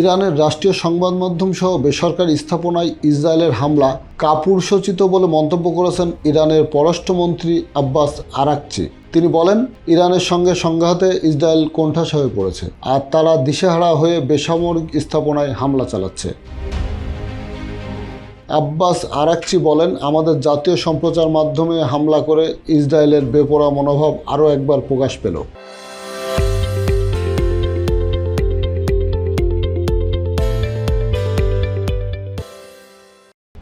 ইরানের রাষ্ট্রীয় সংবাদ মাধ্যম সহ বেসরকারি স্থাপনায় ইসরায়েলের হামলা কাপুরুষোচিত বলে মন্তব্য করেছেন ইরানের পররাষ্ট্রমন্ত্রী আব্বাস আরাকচি। তিনি বলেন, ইরানের সঙ্গে সংঘাতে ইসরায়েল কোণঠাসা হয়ে পড়েছে আর তারা দিশেহারা হয়ে বেসামরিক স্থাপনায় হামলা চালাচ্ছে। আব্বাস আরাকচি বলেন, আমাদের জাতীয় সম্প্রচার মাধ্যমে হামলা করে ইসরায়েলের বেপরা মনোভাব আরও একবার প্রকাশ পেল।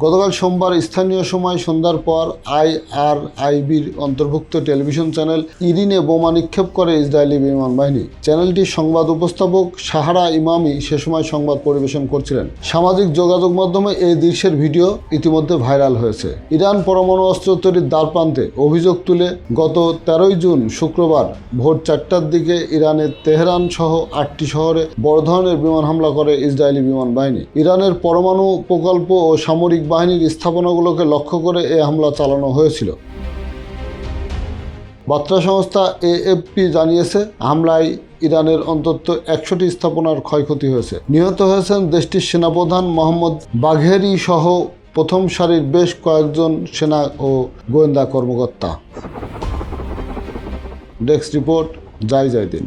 গতকাল সোমবার স্থানীয় সময় সন্ধ্যার পর আইআরআইবির অন্তর্ভুক্ত টেলিভিশন চ্যানেল ইরিনে বোমা নিক্ষেপ করে ইসরায়েলি বিমান বাহিনী। চ্যানেলটির সংবাদ উপস্থাপক সাহারা ইমামি সে সময় সংবাদ পরিবেশন করছিলেন। সামাজিক যোগাযোগ মাধ্যমে এই দৃশ্যের ভিডিও ইতিমধ্যে ভাইরাল হয়েছে। ইরান পরমাণু অস্ত্র তৈরির দ্বারপ্রান্তে অভিযোগ তুলে গত তেরোই জুন শুক্রবার ভোর চারটার দিকে ইরানের তেহরান সহ আটটি শহরে বড় ধরনের বিমান হামলা করে ইসরায়েলি বিমান বাহিনী। ইরানের পরমাণু প্রকল্প ও সামরিক বাহিনীর স্থাপনাগুলোকে লক্ষ্য করে এ হামলা চালানো হয়েছিল। বার্তা সংস্থা এএফপি জানিয়েছে, হামলায় ইরানের অন্তত একশোটি স্থাপনার ক্ষয়ক্ষতি হয়েছে। নিহত হয়েছেন দেশটির সেনাপ্রধান মোহাম্মদ বাঘেরি সহ প্রথম সারির বেশ কয়েকজন সেনা ও গোয়েন্দা কর্মকর্তা। ডেস্ক রিপোর্ট, জয় জয় দিন